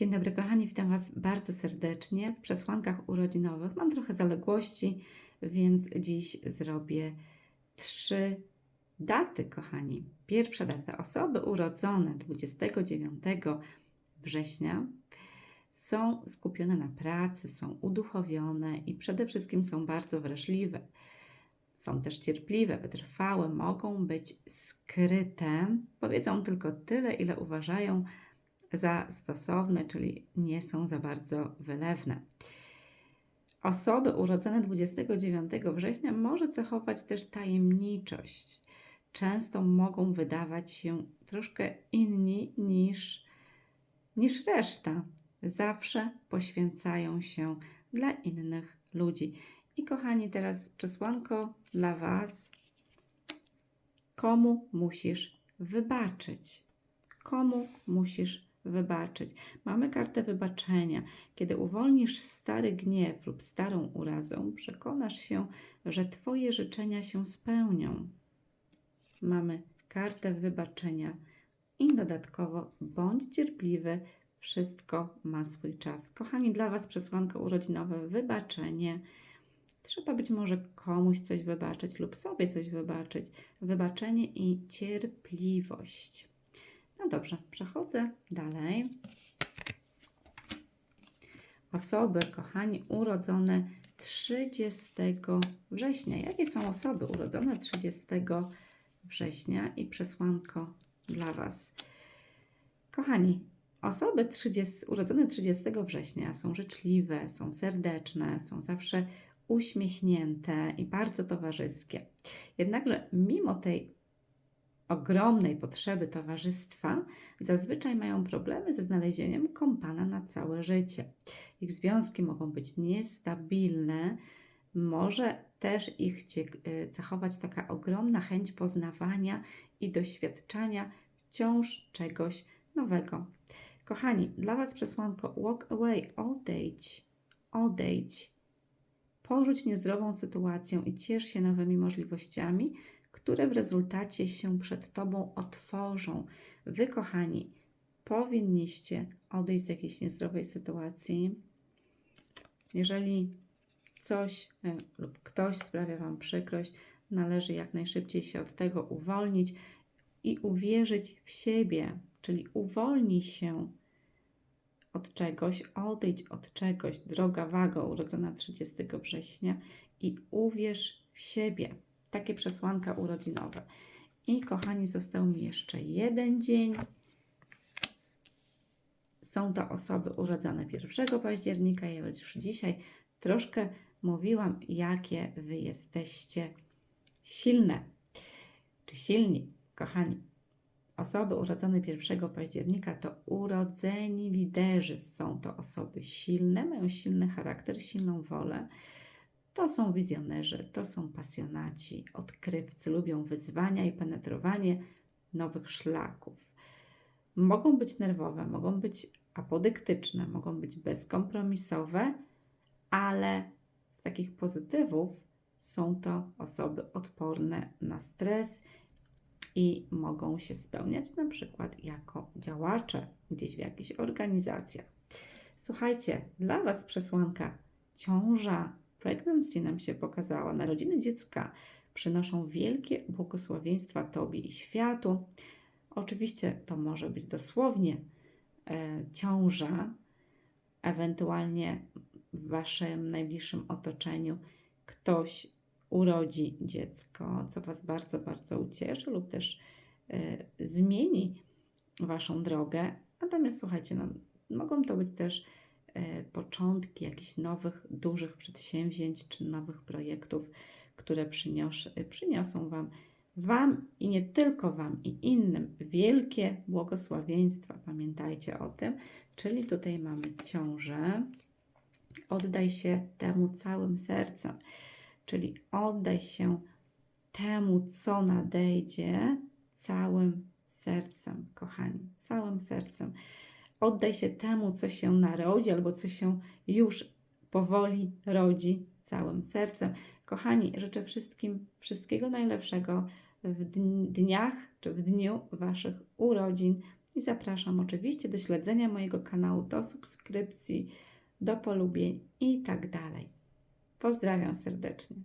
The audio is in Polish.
Dzień dobry, kochani, witam Was bardzo serdecznie w przesłankach urodzinowych. Mam trochę zaległości, więc dziś zrobię trzy daty, kochani. Pierwsza data. Osoby urodzone 29 września są skupione na pracy, są uduchowione i przede wszystkim są bardzo wrażliwe. Są też cierpliwe, wytrwałe, mogą być skryte. Powiedzą tylko tyle, ile uważają za stosowne, czyli nie są za bardzo wylewne. Osoby urodzone 29 września może cechować też tajemniczość. Często mogą wydawać się troszkę inni niż, niż reszta. Zawsze poświęcają się dla innych ludzi. I kochani, teraz przesłanko dla Was. Komu musisz wybaczyć? Komu musisz wybaczyć. Mamy kartę wybaczenia. Kiedy uwolnisz stary gniew lub starą urazę, przekonasz się, że Twoje życzenia się spełnią. Mamy kartę wybaczenia i dodatkowo bądź cierpliwy, wszystko ma swój czas. Kochani, dla Was przesłanka urodzinowa wybaczenie. Trzeba być może komuś coś wybaczyć lub sobie coś wybaczyć. Wybaczenie i cierpliwość. No dobrze, przechodzę dalej. Osoby, kochani, urodzone 30 września. Jakie są osoby urodzone 30 września i przesłanko dla Was? Kochani, osoby 30, urodzone 30 września są życzliwe, są serdeczne, są zawsze uśmiechnięte i bardzo towarzyskie. Jednakże mimo tej ogromnej potrzeby towarzystwa, zazwyczaj mają problemy ze znalezieniem kompana na całe życie. Ich związki mogą być niestabilne, może też ich y, cechować taka ogromna chęć poznawania i doświadczania wciąż czegoś nowego. Kochani, dla Was przesłanko walk away, odejdź, odejdź. Porzuć niezdrową sytuację i ciesz się nowymi możliwościami, które w rezultacie się przed Tobą otworzą. Wy, kochani, powinniście odejść z jakiejś niezdrowej sytuacji. Jeżeli coś e, lub ktoś sprawia Wam przykrość, należy jak najszybciej się od tego uwolnić i uwierzyć w siebie, czyli uwolnij się od czegoś, odejdź od czegoś, droga wago urodzona 30 września i uwierz w siebie takie przesłanka urodzinowe. I kochani, został mi jeszcze jeden dzień. Są to osoby urodzone 1 października. Ja już dzisiaj troszkę mówiłam, jakie wy jesteście silne. Czy silni, kochani? Osoby urodzone 1 października to urodzeni liderzy. Są to osoby silne, mają silny charakter, silną wolę to są wizjonerzy, to są pasjonaci, odkrywcy, lubią wyzwania i penetrowanie nowych szlaków. Mogą być nerwowe, mogą być apodyktyczne, mogą być bezkompromisowe, ale z takich pozytywów są to osoby odporne na stres i mogą się spełniać na przykład jako działacze gdzieś w jakichś organizacjach. Słuchajcie, dla Was przesłanka ciąża pregnancy nam się pokazała. Narodziny dziecka przynoszą wielkie błogosławieństwa Tobie i światu. Oczywiście to może być dosłownie e, ciąża, ewentualnie w Waszym najbliższym otoczeniu ktoś urodzi dziecko, co Was bardzo, bardzo ucieszy lub też e, zmieni Waszą drogę. Natomiast słuchajcie, no, mogą to być też początki jakichś nowych, dużych przedsięwzięć czy nowych projektów, które przynios, przyniosą Wam, Wam i nie tylko Wam, i innym wielkie błogosławieństwa. Pamiętajcie o tym. Czyli tutaj mamy ciążę. Oddaj się temu całym sercem, czyli oddaj się temu, co nadejdzie, całym sercem, kochani, całym sercem. Oddaj się temu, co się narodzi albo co się już powoli rodzi całym sercem. Kochani, życzę wszystkim wszystkiego najlepszego w dniach czy w dniu Waszych urodzin. I zapraszam oczywiście do śledzenia mojego kanału, do subskrypcji, do polubień i tak dalej. Pozdrawiam serdecznie.